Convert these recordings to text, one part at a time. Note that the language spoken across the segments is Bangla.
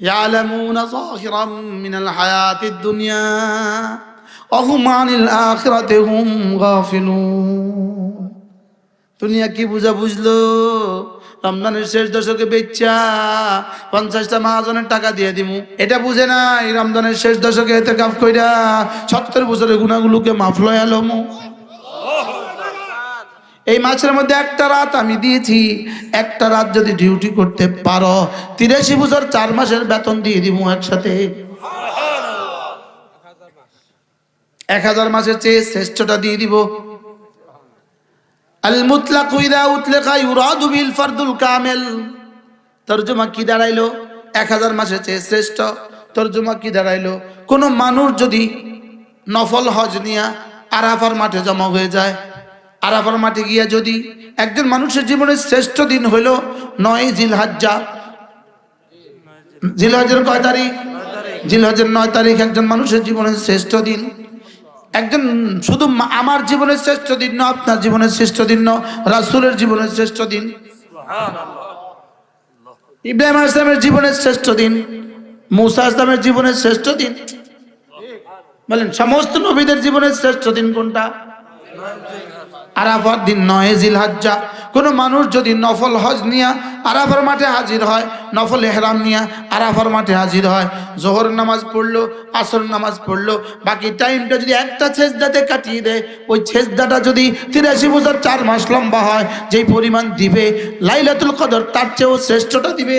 يعلمون ظاهرا من الحياة الدنيا وهم عن الآخرة هم غافلون দুনিয়া কি বুঝা বুঝলো রমজানের শেষ দশকে বেচা পঞ্চাশটা মহাজনের টাকা দিয়ে দিমু এটা বুঝে নাই রমজানের শেষ দশকে এতে কাপ কইরা সত্তর বছরের গুণাগুলোকে মাফলো এলমু এই মাসের মধ্যে একটা রাত আমি দিয়েছি। একটা রাত যদি ডিউটি করতে পারো, তিরাশি বছর চার মাসের বেতন দিয়ে দিব একসাথে। এক হাজার মাসের চেয়ে শ্রেষ্ঠটা দিয়ে দিব। উতলাকা ইউরাদু বিল কামেল। তরজমা কি দাঁড়াইলো? এক হাজার মাসের চেয়ে শ্রেষ্ঠ। তরজমা কি দাঁড়াইলো? কোন মানুষ যদি নফল হজ নিয়া আরাফার মাঠে জমা হয়ে যায় আরাফার মাঠে গিয়া যদি একজন মানুষের জীবনের শ্রেষ্ঠ দিন হইল নয় জিলহাজ্জা। জিলহজের কয় তারিখ? জিলহজের নয় তারিখ একজন মানুষের জীবনের শ্রেষ্ঠ দিন। একজন শুধু আমার জীবনের শ্রেষ্ঠ দিন না আপনার জীবনের শ্রেষ্ঠ দিন না রাসুলের জীবনের শ্রেষ্ঠ দিন। ইব্রাহিম আসলামের জীবনের শ্রেষ্ঠ দিন মুসা আসলামের জীবনের শ্রেষ্ঠ দিন। বলেন সমস্ত নবীদের জীবনের শ্রেষ্ঠ দিন কোনটা? আরাফার দিন নয় জিলহাজ্জা। কোনো মানুষ যদি নফল হজ নিয়া আরাফার মাঠে হাজির হয় নফল এহরাম নিয়া আরাফার মাঠে হাজির হয় জোহর নামাজ পড়ল আসর নামাজ পড়ল বাকি টাইমটা যদি একটা ছেজদাতে কাটিয়ে দেয় ওই ছেজদাটা যদি তিরাশি বছর চার মাস লম্বা হয় যেই পরিমাণ দিবে লাইলাতুল কদর তার চেয়েও শ্রেষ্ঠটা দিবে।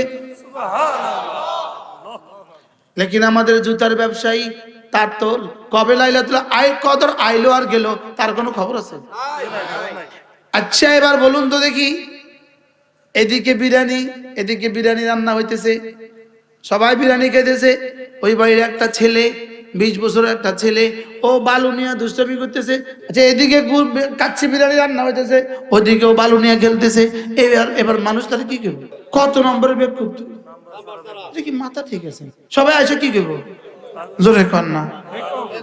লেকিন আমাদের জুতার ব্যবসায়ী তার তো কবে লাইলাতুল আয় কদর আইলো আর গেল তার কোনো খবর আছে? আচ্ছা এবার বলুন তো দেখি এদিকে বিরিয়ানি এদিকে বিরিয়ানি রান্না হইতেছে। সবাই বিরিয়ানি খেতেছে ওই বাড়ির একটা ছেলে বিশ বছরের একটা ছেলে ও বালু নিয়ে দুষ্টমি করতেছে। আচ্ছা এদিকে কাচ্চি বিরিয়ানি রান্না হইতেছে ওদিকেও বালু নিয়ে খেলতেছে। এবার এবার মানুষ তারা কি করবে? কত নম্বরের বেগ করতে মাথা ঠিক আছে। সবাই আসে কি করব? জোরে কর না।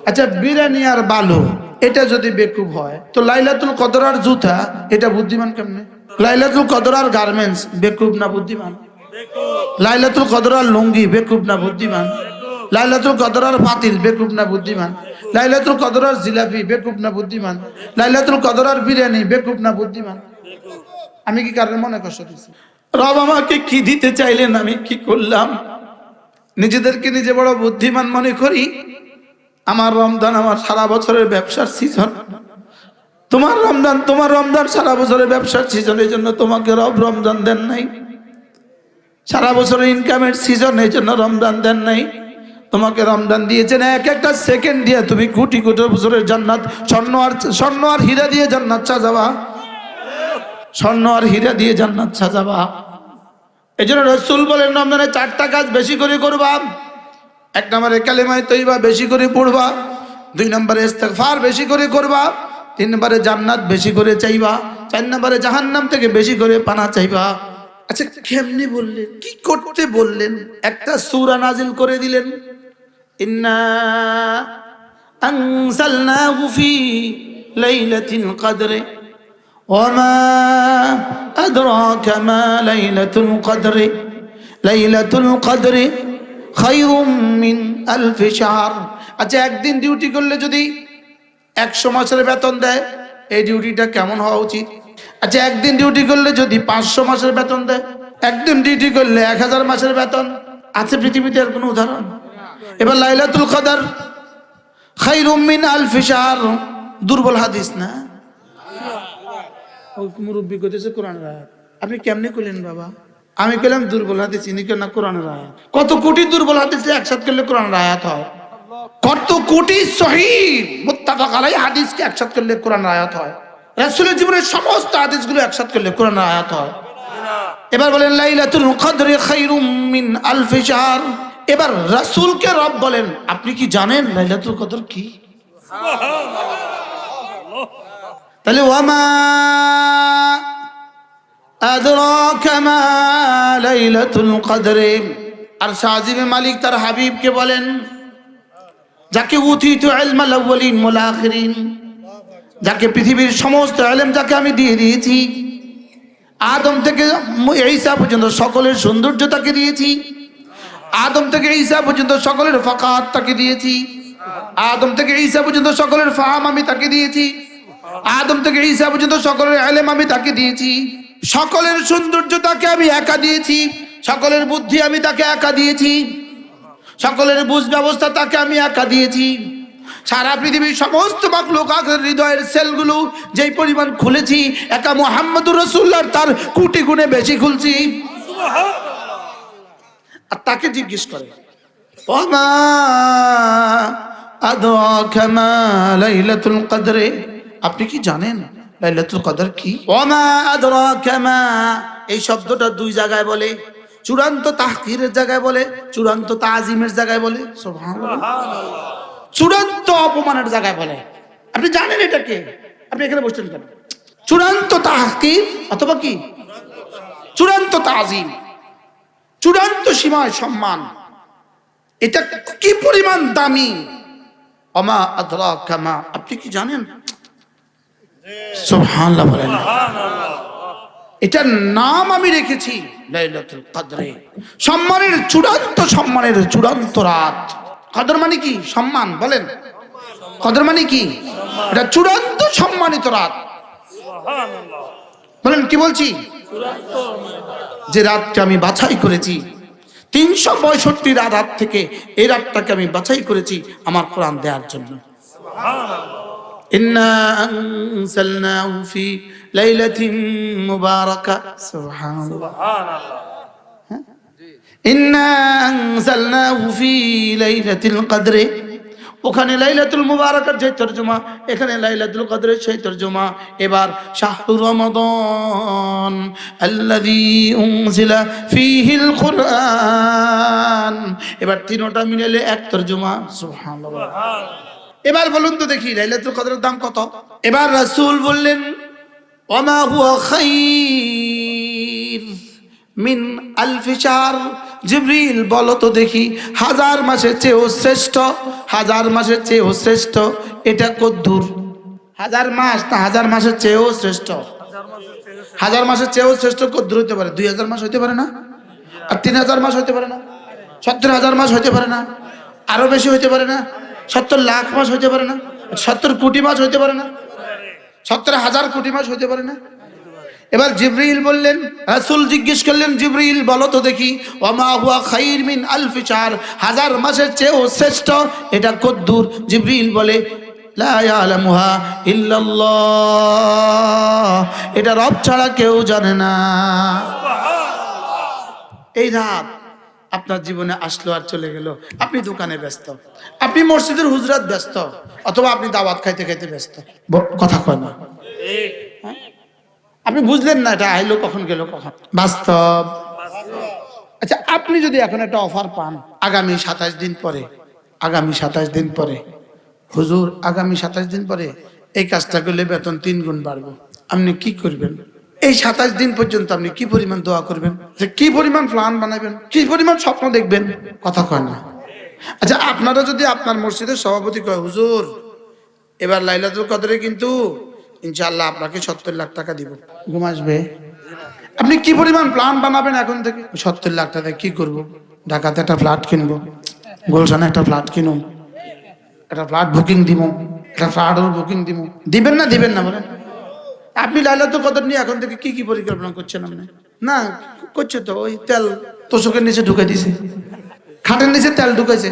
আচ্ছা বিরিয়ানি আর বালু, এটা যদি বেকুব হয়, তো লাইলাতুল কদর আর জুতা, এটা বুদ্ধিমান কেমনে? লাইলাতুল কদর আর গার্মেন্টস বেকুব না বুদ্ধিমান? লাইলাতুল কদর আর লুঙ্গি, বেকুব না বুদ্ধিমান? লাইলাতুল কদর আর পাতিল, বেকুব না বুদ্ধিমান? লাইলাতুল কদর আর জিলাপি, বেকুব না বুদ্ধিমান? লাইলাতুল কদর আর বিরিয়ানি, বেকুব না বুদ্ধিমান? আমি কি কারণে মনে কষ্ট দিচ্ছি রব আমাকে কি দিতে চাইলেন, আমি কি করলাম? নিজেদেরকে নিজে বড় বুদ্ধিমান মনে করি। আমার রমজান আমার সারা বছরের ব্যবসার সিজন তোমার রমজান তোমার রমজান সারা বছরের ব্যবসার সিজন এই জন্য তোমাকে রব রমজান দেন নাই। সারা বছরের ইনকামের সিজন এই জন্য রমজান দেন নাই। তোমাকে রমজান দিয়েছেন এক একটা সেকেন্ড দিয়ে। তুমি কোটি কোটি বছরের জান্নাত, স্বর্ণ আর স্বর্ণ আর হীরা দিয়ে জান্নাত সাজাবা। স্বর্ণ আর হীরা দিয়ে জান্নাত সাজাবা। এই জন্য রসুল বলেন রমজানে চারটা কাজ বেশি করে করবা, এক নম্বরে কালেমায় তৈবা বেশি করে পড়বা, দুই নম্বরে ইস্তেগফার বেশি করে করবা, তিন নম্বরে জান্নাত বেশি করে চাইবা, চার নম্বরে জাহান্নাম থেকে বেশি করে পানা চাইবা। আচ্ছা কেমনি বললেন? কি করতে বললেন? একটা সূরা নাজিল করে দিলেন। ইন্না আনসালনাহু ফি وما أدراك ما ليلة القدر ليلة القدر خير من ألف شهر আচ্ছা একদিন ডিউটি করলে যদি একশো মাসের বেতন দেয় এই ডিউটিটা কেমন হওয়া উচিত আচ্ছা একদিন ডিউটি করলে যদি পাঁচশো মাসের বেতন দেয় একদিন ডিউটি করলে এক হাজার মাসের বেতন আছে পৃথিবীতে আর কোনো উদাহরণ এবার লাইলাতুল কদর খাইরুম মিন আলফি শাহর দুর্বল হাদিস না ও মুরব্বী করতেছে কোরআন রায়াত আপনি কেমনে করলেন বাবা? আমি কইলাম দুর্বল হাতে চিনি কেন না কোরআন রায়াত কত কোটি দুর্বল হাদিস একসাথ করলে কোরআন রায়াত হয়? কত কোটি আলাই একসাথ করলে কোরআন হয়? জীবনের সমস্ত হাদিসগুলো একসাথ করলে কোরআন রায়াত হয়? এবার বলেন, লাইলাতুল কদরে খাইরুম মিন আলফি শাহর। এবার রাসূলকে রব বলেন, আপনি কি জানেন লাইলাতুল কদর কি? তাহলে ওয়ামা আদরাকা মা লাইলাতুল কদরে। আর সাজিবে মালিক তার হাবিবকে বলেন, যাকে উথিত ইলমাল আউয়ালিন ওয়াল আখিরিন, যাকে পৃথিবীর সমস্ত ইলম যাকে আমি দিয়ে দিয়েছি, আদম থেকে ঈসা পর্যন্ত সকলের সৌন্দর্য তাকে দিয়েছি, আদম থেকে ঈসা পর্যন্ত সকলের ফাকাত তাকে দিয়েছি, আদম থেকে ঈসা পর্যন্ত সকলের ফাহাম আমি তাকে দিয়েছি আদম থেকে ঈসা পর্যন্ত সকলের আলেম আমি তাকে দিয়েছি। সকলের সৌন্দর্য তাকে আমি একা দিয়েছি। সকলের বুদ্ধি আমি তাকে একা দিয়েছি। সকলের বুঝ ব্যবস্থা তাকে আমি একা দিয়েছি। সারা পৃথিবীর সমস্ত মাকলুক আখের হৃদয়ের সেলগুলো যেই পরিমাণ খুলেছি, একা মোহাম্মদুর রসুল্লার তার কোটি গুণে বেশি খুলছি। আর তাকে জিজ্ঞেস করে আদরাকা মা লাইলাতুল কদরে? আপনি কি জানেন লাইলাতুল কদর কি? ওমা আদরাকা মা। এই শব্দটা দুই জায়গায় বলে। চূড়ান্ত তাহকিরের জায়গায় বলে, চূড়ান্ত তাজিমের জায়গায় বলে। চূড়ান্ত অপমানের জায়গায় বলে। আপনি জানেন এটা কে? আপনি এখানে বসছেন কেন? চূড়ান্ত তাহকির অথবা কি? চূড়ান্ত তাজিম। চূড়ান্ত সীমায় সম্মান। এটা কি পরিমাণ দামি? অমা আদরা কামা আপনি কি জানেন? সুবহানাল্লাহ বলেন। এটার নাম আমি রেখেছি লাইলাতুল কদরে। সম্মানের চূড়ান্ত সম্মানের চূড়ান্ত রাত। কদর মানে কি? সম্মান বলেন। কদর মানে কি? এটা চূড়ান্ত সম্মানিত রাত। বলেন কি বলছি? যে রাতকে আমি বাছাই করেছি তিনশো পঁয়ষট্টি রাত থেকে এই রাতটাকে আমি বাছাই করেছি আমার কোরআন দেওয়ার জন্য। ইন্না আনসালনাহু ফি লাইলাতিন মুবারাকা সুবহানাল্লাহ ইন্না আনসালনাহু ফি লাইলাতিল কদরে ওখানে লাইলাতুল মুবারাকার যে তর্জমা, এখানে লাইলাতুল কদরের সেই তর্জমা। এবার শাহরু রমাদান আল্লাযী উনজিলা ফীহিল কুরআন। এবার তিনটা মিলে এক তর্জমা। সুবহানাল্লাহ। এবার বলুন তো দেখি, লাইলাতুল কদরের দাম কত? এবার রাসূল বললেন, ওমা হুয়া খাইর মিন আলফি শাহর জিবরিল, বলো তো দেখি, হাজার মাসের চেয়েও শ্রেষ্ঠ, হাজার মাসের চেয়েও শ্রেষ্ঠ, এটা কদ্দূর? হাজার মাস, না, হাজার মাসের চেয়েও শ্রেষ্ঠ। হাজার মাসের চেয়েও শ্রেষ্ঠ কদ্দূর হতে পারে। দুই হাজার মাস হতে পারে না? আর তিন হাজার মাস হতে পারে না? সত্তর হাজার মাস হতে পারে না? আরও বেশি হতে পারে না? সত্তর লাখ মাস হতে পারে না, সত্তর কোটি মাস হতে পারে না, সত্তর হাজার কোটি মাস হতে পারে না। এবার জিব্রিল বললেন, রাসূল জিজ্ঞেস করলেন, জিব্রিল, বলো তো দেখি, ওমা হুয়া খাইর আলফি চার, হাজার মাসের চেয়েও শ্রেষ্ঠ, এটা কদ্দুর। জিব্রিল বলে এটা রব ছাড়া কেউ জানে না। এই রাত আপনার জীবনে আসলো আর চলে গেল। আপনি দোকানে ব্যস্ত। আপনি মসজিদের হুজরাত ব্যস্ত। অথবা আপনি দাওয়াত খাইতে খাইতে ব্যস্ত। কথা কয় না। হ্যাঁ? আপনি বুঝলেন না এটা আইলো কখন গেল কখন? বাস্তব। আচ্ছা আপনি যদি এখন একটা অফার পান, আগামী সাতাশ দিন পরে, আগামী সাতাশ দিন পরে, হুজুর, আগামী সাতাশ দিন পরে, এই কাজটা করলে বেতন তিন গুণ বাড়বো। আপনি কি করবেন? এই সাতাশ দিন পর্যন্ত আপনি কি পরিমাণ দোয়া করবেন? যে কি পরিমাণ প্ল্যান বানাবেন? কি পরিমাণ স্বপ্ন দেখবেন? কথা কয় না। আচ্ছা আপনারা যদি আপনার মসজিদের সভাপতি কয়, হুজুর, এবার লাইলাতুল কদরে কিন্তু ইনশাআল্লাহ আপনাকে সত্তর লাখ টাকা দিব। ঘুম আসবে? আপনি কি পরিমাণ প্ল্যান বানাবেন এখন থেকে? সত্তর লাখ টাকা কি করব? ঢাকাতে একটা ফ্ল্যাট কিনবো, গুলশানে একটা ফ্ল্যাট কিনুম, একটা ফ্ল্যাট বুকিং দিব একটা ফ্ল্যাটের বুকিং দিব দিবেন না দিবেন না বলেন। আপনি লাইলাতুল কদর নিয়ে এখন থেকে কি কি পরিকল্পনা করছেন আপনি? না, করছে তো, ওই তেল তোষকের নিচে ঢুকে দিছে খাটের নিচে তেল ঢুকেছে।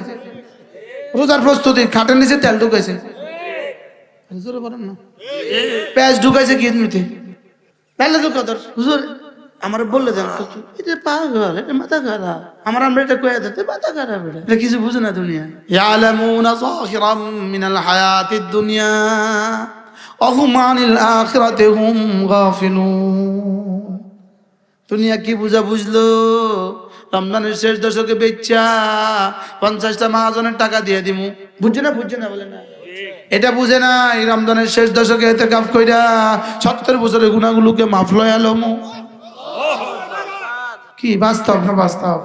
রোজার প্রস্তুতি, খাটের নিচে তেল ঢুকেছে। হুজুর বলেন না। পেঁয়াজ ঢুকাইছে কি এমনিতে? তাহলে তো কদর, হুজুর, আমার বললে দেন এটা পাগল, এটা মাথা খারাপ। আমার আমরা এটা কয়ে দিতে মাথা খারাপ এটা। এটা কিছু বুঝে না দুনিয়া। ইয়ালামুনা যাহিরাম মিনাল হায়াতিদ দুনিয়া। অহুম আনিল আখিরাতি হুম গাফিলুন। দুনিয়া কি বুঝা বুঝলো? রমজানের শেষ দশকে বেচা পঞ্চাশটা মহাজনের টাকা দিয়ে দিমু। বুঝছে না বুঝছে না বলে না? এটা বুঝে না এই রমজানের শেষ দশকে এতে কাপ কইরা সত্তর বছরের গুণাগুলোকে মাফ লয় আলমু কি, বাস্তব না বাস্তব?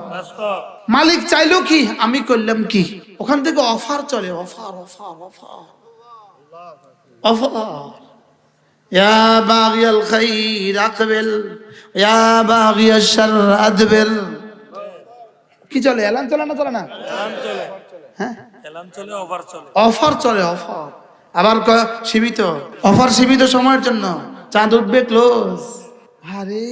মালিক চাইলো কি, আমি করলাম কি? ওখান থেকে অফার চলে, অফার অফার অফার। অফার يا باغي الخير أقبل يا باغي الشر أدبر কি কি চলে এলান চলে না চলে না এলাম চলে হ্যাঁ এলাম চলে ওভার চলে অফার চলে অফার আবার কয় সীমিত অফার সীমিত সময়ের জন্য চাঁদ উঠবে ক্লোজ আরে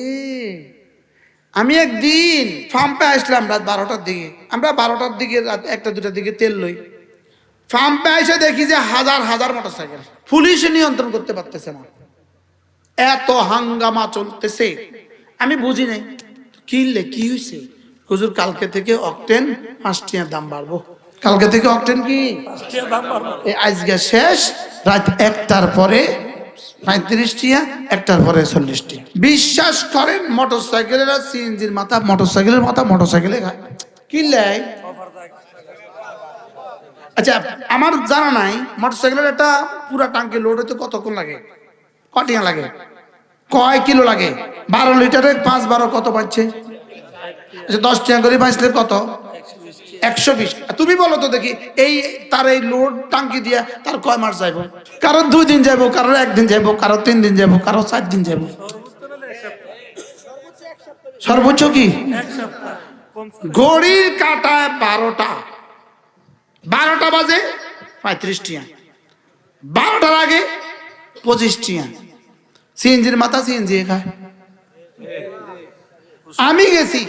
আমি একদিন ফার্মে আসলাম রাত বারোটার দিকে আমরা বারোটার দিকে রাত একটা দুটার দিকে তেল লই ফার্মে এসে দেখি যে হাজার হাজার মোটরসাইকেল। পুলিশ নিয়ন্ত্রণ করতে পারতেছে না। এত হাঙ্গামা চলতেছে। আমি বুঝি নাই। কিনলে কি হয়েছে হুজুর কালকে থেকে অকটেন পাঁচ টিয়ার দাম বাড়বো। কালকে থেকে অকটেন কি? আজকে শেষ রাত একটার পরে পঁয়ত্রিশ টিয়া একটার পরে চল্লিশ টিয়া বিশ্বাস করেন মোটর সাইকেলের আর সিএনজির মাথা মোটর সাইকেলের মাথা মোটর সাইকেলে খায় কিনলে আচ্ছা আমার জানা নাই মোটর সাইকেলের একটা পুরা টাঙ্কি লোড হতে কতক্ষণ লাগে? কটিয়া লাগে? কয় কিলো লাগে? বারো লিটারে পাঁচ বারো কত পাচ্ছে? আচ্ছা দশ টিয়া করে পাইছিলে কত? একশো বিশ। তুমি বলো তো দেখি এই তার এই লোড টাঙ্কি দিয়া তার কয় মাস যাইব? কারও দুই দিন যাইবো কারও একদিন যাইবো কারও তিন দিন যাইবো কারও চার দিন যাইবো। সর্বোচ্চ কি? ঘড়ির কাটায় বারোটা। বারোটা বাজে, পঁয়ত্রিশ টিয়া। বারোটার আগে পঁচিশ টিয়া। সিএনজির মাথা সিএনজি খায়। আমি গেছি।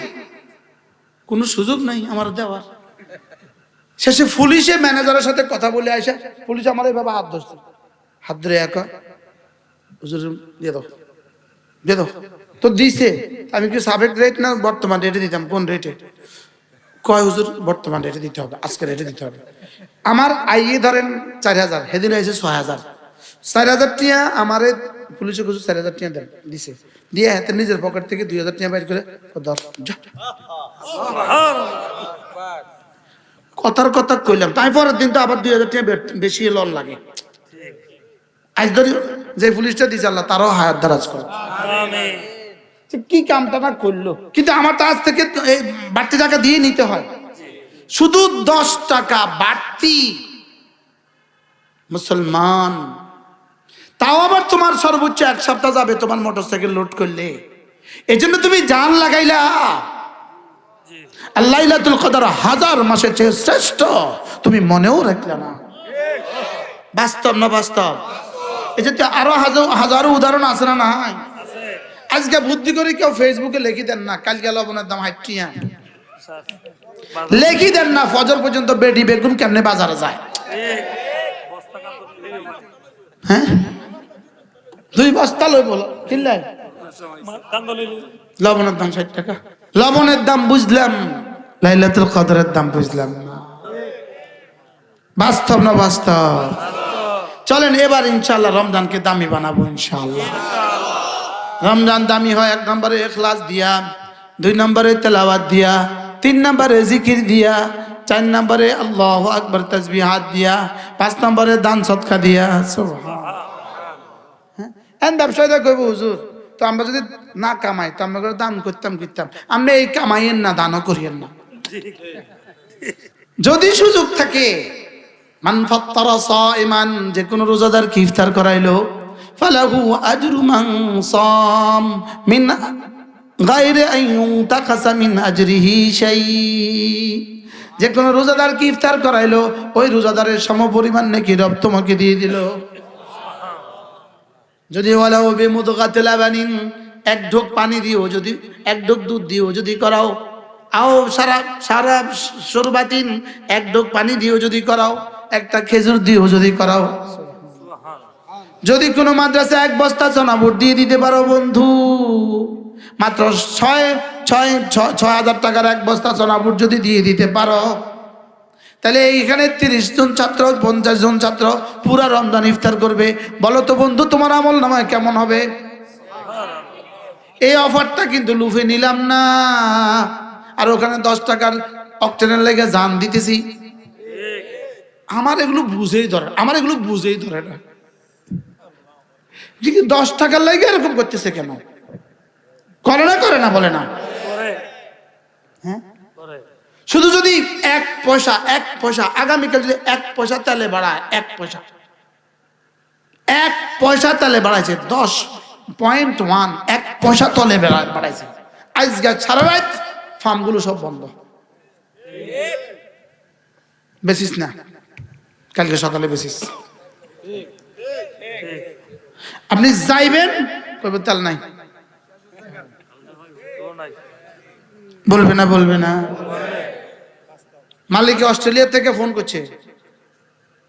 কোনো সুযোগ নাই আমার দেওয়ার। শেষে পুলিশে ম্যানেজারের সাথে কথা বলে আসে পুলিশ আমার এইভাবে হাত ধরছে। হাত ধরে একা। দিয়ে দাও। দিয়ে দাও। তো দিছে। আমি কি সাবেক রেট না বর্তমান রেটে দিতাম? কোন রেটে কয় হুজুর, বর্তমান রেটে দিতে হবে আজকে রেটে দিতে হবে। আমার আইয়ে ধরেন চার হাজার, সেদিন হয়েছে ছয় হাজার। চার হাজার টিয়া আমারে পুলিশে হুজুর চার হাজার টিয়া দেন, দিছে। দিয়ে হাতে নিজের পকেট থেকে দুই হাজার টিয়া বাইর করে দশ কথার কথা কইলাম, তাই পরের দিন তো আবার দুই হাজার টিয়া বেশি লোন লাগে। আজ ধরি যে পুলিশটা দিছে আল্লাহ, তারাও হায়াত দারাজ করে। কি কামটা না করল? কিন্তু আমার তো আজ থেকে বাড়তি টাকা দিয়ে নিতে হয়। শুধু দশ টাকা বাড়তি মুসলমান। তাও আবার তোমার সর্বোচ্চ এক সপ্তাহ যাবে তোমার মোটরসাইকেল লোড করলে। এই জন্য তুমি জান লাগাইলা। আল্লাইলাতুল কদর হাজার মাসের চেয়ে শ্রেষ্ঠ। তুমি মনেও রাখলে না। বাস্তব না বাস্তব? এই যে আরও হাজার হাজারো উদাহরণ আছে না নাই? আজকে বুদ্ধি করে কেউ ফেসবুকে লিখি দেন না, কালকে লবণের দাম হাইটিয়া স্যার লিখি দেন না, ফজর পর্যন্ত বেডি বেগুন কেমনে বাজারে যায়? হ্যাঁ? দুই বস্তা লই বলো কিনলাই কান্দলি লবণের দাম ষাট টাকা। লবণের দাম বুঝলাম, লাইলাতুল কদরের দাম বুঝলাম না। বাস্তব না বাস্তব? চলেন, এবার ইনশাল্লাহ রমজানকে দামি বানাবো ইনশাল্লাহ রমজান দামি হয়, এক নম্বরে এখলাস দিয়া, দুই নম্বরে তেলাওয়াত দিয়া, তিন নম্বরে জিকির দিয়া, চার নম্বরে আল্লাহ আকবর তসবি হাত দিয়া, পাঁচ নম্বরে দান সৎকা দিয়া। হ্যাঁ? ব্যবসায়ীরা কইব হুজুর, তো আমরা যদি না কামাই, তো আমরা দান করতাম করতাম। আমরা এই কামাইয়েন না, দানও করিয়েন না। যদি সুযোগ থাকে, মান ফাত্তারা সাইমান, যে কোন রোজাদার কি ইফতার করাইলো ফালাহু আজরু মান সাম মিন গায়রে আন ইউতাকাসা মিন আজরিহি শাই যে কোন রোজাদার কি ইফতার করাইলো? ওই রোজাদারের সমপরিমাণ নাকি রব তোমাকে দিয়ে দিল। যদি বলা হবে মুদগাতে লাবানিন এক ঢোক পানি দিও যদি, এক ঢোক দুধ দিও যদি করাও। আও সারা সারা সরবাতিন এক ঢোক পানি দিও যদি করাও। একটা খেজুর দিও যদি করাও। যদি কোনো মাদ্রাসা এক বস্তা চনা বুট দিয়ে দিতে পারো বন্ধু, মাত্র ছয় ছয় ছয় হাজার টাকার এক বস্তা চনা বুট যদি দিয়ে দিতে পারো, তাহলে এইখানে তিরিশ জন ছাত্র, পঞ্চাশ জন ছাত্র পুরা রমজান ইফতার করবে। বলো তো বন্ধু, তোমার আমল নামায় কেমন হবে? এই অফারটা কিন্তু লুফে নিলাম না। আর ওখানে দশ টাকার অক্টেনের লেগে জান দিতেছি। আমার এগুলো বুঝেই ধরে, আমার এগুলো বুঝেই ধরে না। দশ টাকার লেগে এরকম করতেছে কেন? করে না করে না বলে না। হ্যাঁ? শুধু যদি এক পয়সা এক পয়সা আগামীকাল যদি এক পয়সা তেলে বাড়ায় এক পয়সা। এক পয়সা তেলে বাড়াইছে দশ পয়েন্ট ওয়ান এক পয়সা তলে বেড়া- বাড়াইছে। আজকে সারা রাত ফার্মগুলো সব বন্ধ। বেসিস না। কালকে সকালে বেসিস। আপনি যাইবেন কবে তাল নাই। বলবে না বলবে না। মালিক অস্ট্রেলিয়া থেকে ফোন করছে।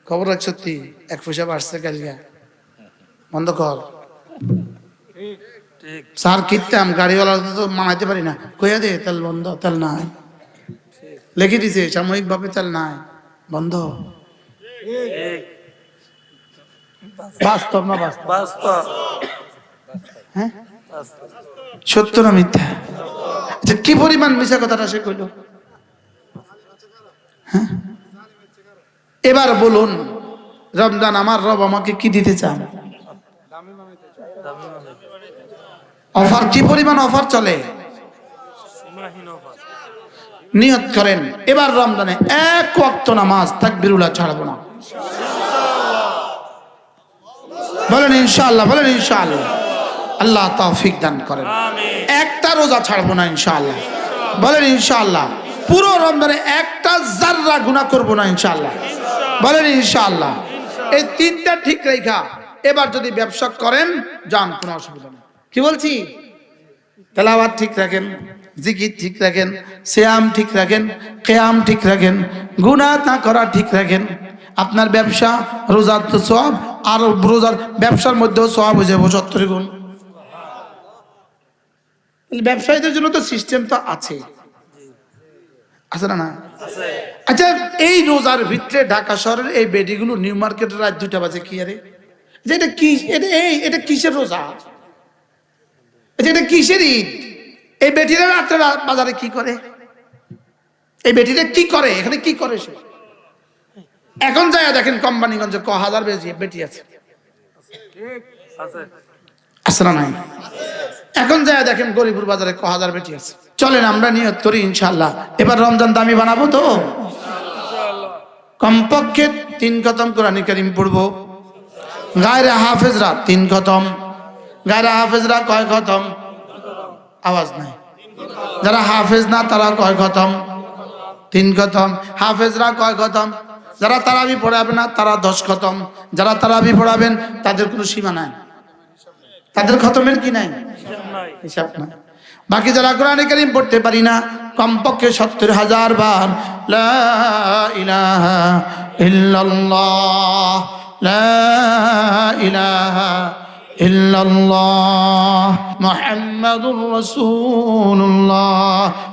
খবর রাখ সত্যি, এক পয়সা বাড়ছে কালকে। বন্ধ কর। স্যার, কিনতাম গাড়িওয়ালা তো মানাইতে পারি না। কইয়া দে, তেল বন্ধ, তেল নাই। লিখে দিছে সাময়িক ভাবে তেল নাই। বন্ধ। বাস্তব না বাস্তব? বাস্তব। হ্যাঁ? সত্য না মিথ্যা? আচ্ছা কি পরিমাণ মিশা কথাটা সে কইল? হ্যাঁ? এবার বলুন রমজান আমার রব আমাকে কি দিতে চান? অফার কি পরিমাণ অফার চলে? নিয়ত করেন এবার রমজানে এক ওয়াক্ত নামাজ তাকবিরুল্লাহ ছাড়বো না। বলেন ইনশাআল্লাহ বলেন ইনশাআল্লাহ। আল্লাহ তৌফিক দান করেন। আমিন। একটা রোজা ছাড়বো না ইনশাআল্লাহ। বলেন ইনশাআল্লাহ পুরো রমজানে একটা জাররা গুনাহ করব না ইনশাআল্লাহ। বলেন ইনশাআল্লাহ এই তিনটা ঠিক রেখা। এবার যদি ব্যবসা করেন যান কোনো অসুবিধা নেই। কি বলছি? তেলাওয়াত ঠিক রাখেন জিকির ঠিক রাখেন শ্যাম ঠিক রাখেন কেয়াম ঠিক রাখেন গুনাহ না করা ঠিক রাখেন। আপনার ব্যবসা রোজার তো সব আর রোজার ব্যবসার মধ্যেও সব হয়ে যাব সত্তর গুণ। ব্যবসায়ীদের জন্য তো সিস্টেম তো আছে। আছে না না? আচ্ছা এই রোজার ভিতরে ঢাকা শহরের এই বেডিগুলো নিউ মার্কেটের রাত দুটা বাজে কি আরে? যে এটা কি, এটা এই, এটা কিসের রোজা? আচ্ছা এটা কিসের ঈদ? এই বেটিরা রাত্রে বাজারে কি করে? এই বেটিরা কি করে? এখানে কি করে সে? এখন যায় দেখেন কোম্পানিগঞ্জে ক হাজার বেজি, বেটি আছে। নাই? এখন যায় দেখেন গরিপুর বাজারে ক হাজার বেটি আছে। চলেন আমরা নিয়ত করি ইনশাল্লাহ এবার রমজান দামি বানাবো তো? কমপক্ষে তিন খতম কোরআন করিম পড়ব। গায়রে হাফেজরা তিন খতম। গায়রে হাফেজরা কয় খতম? আওয়াজ নাই। যারা হাফেজ না তারা কয় খতম? তিন খতম। হাফেজরা কয় খতম? যারা তারাবি পড়াবে না, তারা দশ খতম। যারা তারাবি পড়াবেন, তাদের কোনো সীমা নাই। তাদের খতমের কি নাই? হিসাব নাই। বাকি যারা কোরআনে কারিম পড়তে পারি না, কমপক্ষে সত্তর হাজার বার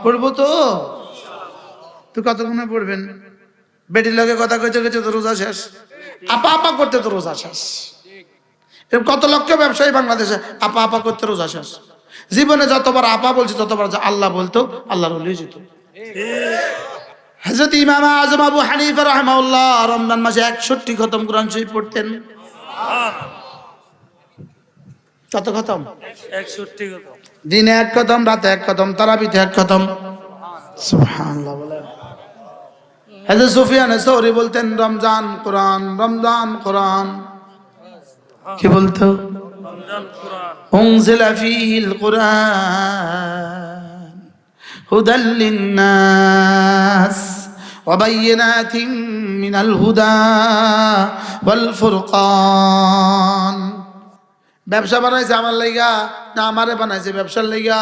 পড়ব তো? তো কতক্ষণে পড়বেন? বেটির লগে কথা কইতে কইতে তো রোজা শেষ। আপা আপা করতে তো রোজা শেষ। কত লক্ষ ব্যবসায়ী বাংলাদেশে আপা আপা করতে রোজা শেষ। জীবনে যতবার আপা বলছি ততবার আল্লাহ বলতো আল্লাহ রলিয়ে যেত হজরত ইমাম আজম আবু হানিফা রহমাউল্লাহ রমজান মাসে একষট্টি খতম কোরআন শরীফ পড়তেন। কত খতম? একষট্টি দিনে এক খতম রাতে এক খতম তারাবিতে এক খতম। সুবহানাল্লাহ বলে হযরত সুফিয়ান সৌরি বলতেন রমজান কোরআন রমজান কোরআন কি বলতো রমজান কোরআন أنزل فيه القرآن هدى للناس وبينات من الهدى والفرقان ব্যবসা বানাইছে আমার লাইগা না আমারে বানাইছে ব্যবসার লাইগা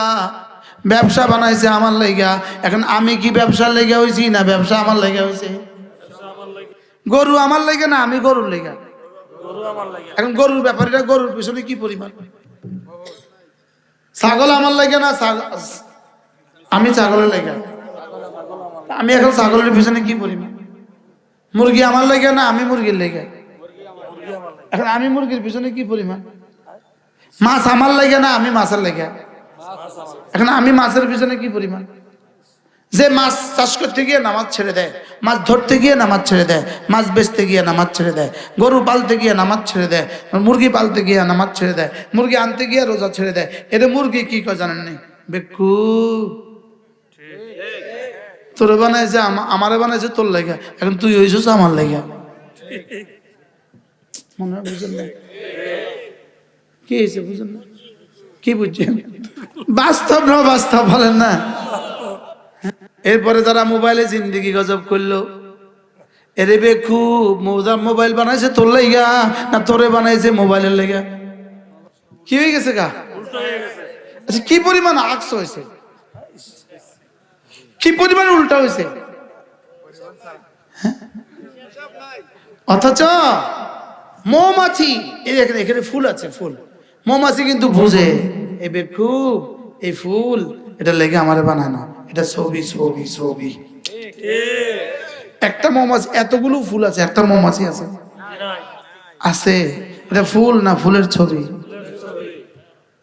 ব্যবসা বানাইছে আমার লাইগা এখন আমি কি ব্যবসার লাইগা হইছি না ব্যবসা আমার লাগে গরু আমার লাইগা না আমি গরুর লাগে? এখন গরুর ব্যাপারীরা গরুর পিছনে কি পরিমাণ? ছাগল আমার লাগে না আমি ছাগলের লাগে। আমি এখন ছাগলের পিছনে কি পরিমাণ? মুরগি আমার লাগে না আমি মুরগির লেগে? এখন আমি মুরগির পিছনে কি পরিমাণ? মাছ আমার লাগে না আমি মাছের লেগে? এখন আমি মাছের পিছনে কি পরিমাণ? যে মাছ চাষ করতে গিয়ে নামাজ ছেড়ে দেয়, মাছ ধরতে গিয়ে নামাজ ছেড়ে দেয়, মাছ বেচতে গিয়ে নামাজ ছেড়ে দেয়, গরু পালতে গিয়ে নামাজ ছেড়ে দেয়, মুরগি পালতে গিয়ে নামাজ ছেড়ে দেয়, মুরগি আনতে গিয়ে রোজা ছেড়ে দেয় এটা মুরগি কি কয় জানেন নি? বেকু। তোরে বানাইছে আমা- আমারে বানাইছে তোর লেগে, এখন তুই হইছিস আমার লেগে। মনে হয় বুঝেন না কি হয়েছে বুঝেন না কি বুঝছেন বাস্তব না বাস্তব বলেন না। এরপরে যারা মোবাইলে জিন্দিগি গজব করল, এরে বে খুব মোবাইল বানাইছে তোর লাইগা, না তোরে বানাইছে মোবাইলের লেগা কি হয়ে গেছে গা? আচ্ছা কি পরিমাণ আকস হয়েছে? কি পরিমাণ উল্টা হয়েছে? হ্যাঁ? অথচ মৌমাছি, এই দেখেন, এখানে ফুল আছে, ফুল। মৌমাছি কিন্তু বুঝে এ খুব এই ফুল এটা লেগে আমারে বানানো এটা ছবি ছবি ছবি ঠিক একটা মৌমাছি এতগুলো ফুল আছে একটা মৌমাছি আছে নাই আছে এটা ফুল না ফুলের ছবি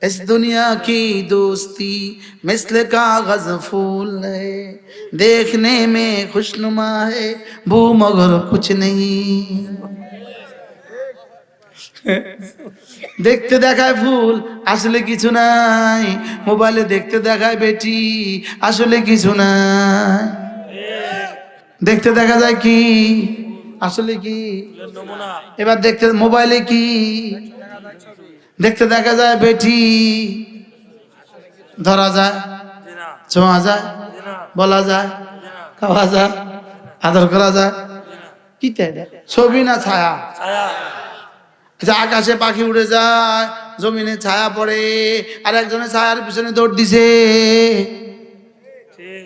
इस दुनिया की दोस्ती मिसल कागज फूल है देखने में खुशनुमा है वो मगर कुछ नहीं দেখতে দেখায় ফুল, আসলে কিছু নাই। মোবাইলে দেখতে দেখায় বেটি, আসলে কিছু নাই। দেখতে দেখা যায় কি? আসলে কি? এবার দেখতে, মোবাইলে কি? দেখতে দেখা যায় বেটি, ধরা যায়, ছোঁয়া যায়, বলা যায়, খাওয়া যায়, আদর করা যায়। কি তাই ছবি না ছায়া ছায়া? আচ্ছা আকাশে পাখি উড়ে যায় জমিনে ছায়া পড়ে আর একজনের ছায়ার পিছনে দৌড় দিছে ঠিক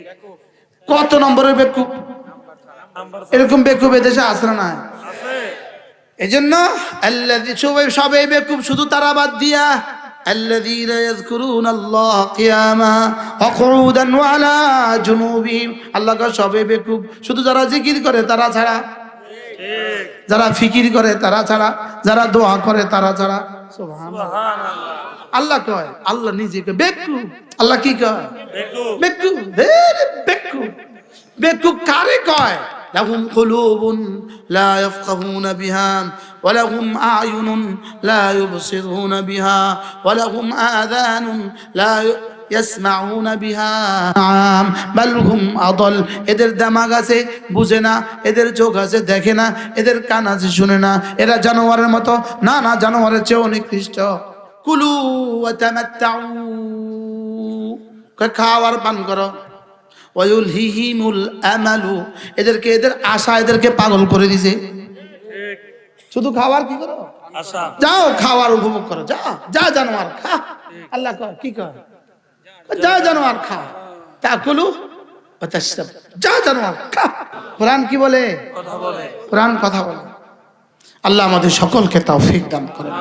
কত নম্বরের বেকুব নাম্বার এরকম বেকুব এদেশে আসে না নাই আছে এই জন্য সবাই সবাই বেকুব শুধু তারা বাদ দিয়া الذين يذكرون الله قياما وقعودا وعلى جنوبهم আল্লাহ কয় সবাই বেকুব শুধু যারা জিকির করে তারা ছাড়া ঠিক যারা ফিকির করে তারা ছাড়া যারা দোয়া করে তারা ছাড়া সুবহানাল্লাহ। সুবহানাল্লাহ আল্লাহ কয় আল্লাহ নিজে কয় বেকুব আল্লাহ কি কয় দেখো বেকুব হেরে বেকুব বেকুব কারে কয় لهم قلوب لا يفقهون بها ولهم أعين لا يبصرون بها ولهم آذان لا ي- ইয়াসমাউনা বিহা। বাল হুম আদল। এদের দামাগ আছে বুঝে না। এদের চোখ আছে দেখে না। এদের কান আছে শুনে না। এরা জানোয়ারের মতো। না না জানোয়ারের চেয়ে অনেক নিকৃষ্ট। কুলু খাও আর পান করো। ওয়ুল এদেরকে এদের আশা এদেরকে পালন করে দিছে। শুধু খাওয়ার কি করো? যাও খাওয়ার উপভোগ করো। যা যা জানোয়ার খা। আল্লাহ কি কর যা জানোয়ার খা। তা কুলু। যা জানোয়ার খা। কোরআন কি বলে? কোরআন কথা বলে। আল্লাহ আমাদের সকলকে তাও তৌফিক দান করেন।